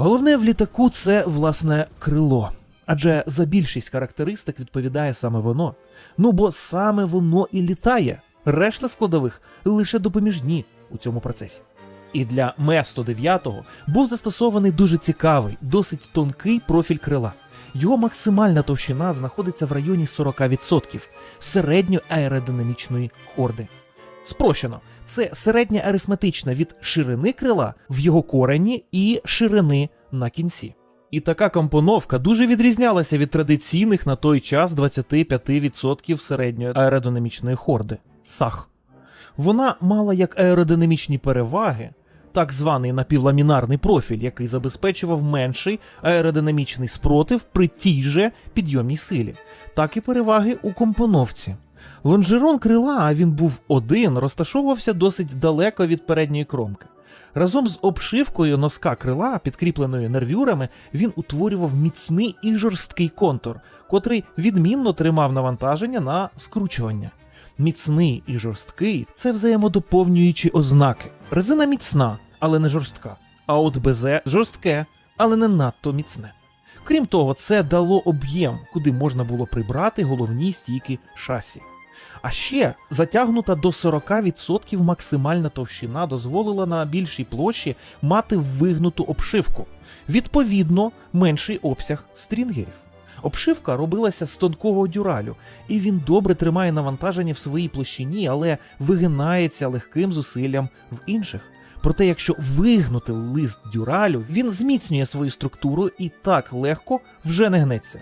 Головне в літаку це власне крило. Адже за більшість характеристик відповідає саме воно. Ну бо саме воно і літає. Решта складових лише допоміжні у цьому процесі. І для Ме-109 був застосований дуже цікавий, досить тонкий профіль крила. Його максимальна товщина знаходиться в районі 40% середньоаеродинамічної хорди. Спрощено, це середня арифметична від ширини крила в його корені і ширини на кінці. І така компоновка дуже відрізнялася від традиційних на той час 25% середньої аеродинамічної хорди САХ. Вона мала як аеродинамічні переваги, так званий напівламінарний профіль, який забезпечував менший аеродинамічний спротив при тій же підйомній силі, так і переваги у компоновці. Лонжерон крила, а він був один, розташовувався досить далеко від передньої кромки. Разом з обшивкою носка крила, підкріпленою нервюрами, він утворював міцний і жорсткий контур, котрий відмінно тримав навантаження на скручування. Міцний і жорсткий це взаємодоповнюючі ознаки. Резина міцна, але не жорстка. А от безе жорстке, але не надто міцне. Крім того, це дало об'єм, куди можна було прибрати головні стійки шасі. А ще затягнута до 40% максимальна товщина дозволила на більшій площі мати вигнуту обшивку, відповідно, менший обсяг стрінгерів. Обшивка робилася з тонкого дюралю, і він добре тримає навантаження в своїй площині, але вигинається легким зусиллям в інших. Проте, якщо вигнути лист дюралю, він зміцнює свою структуру і так легко вже не гнеться.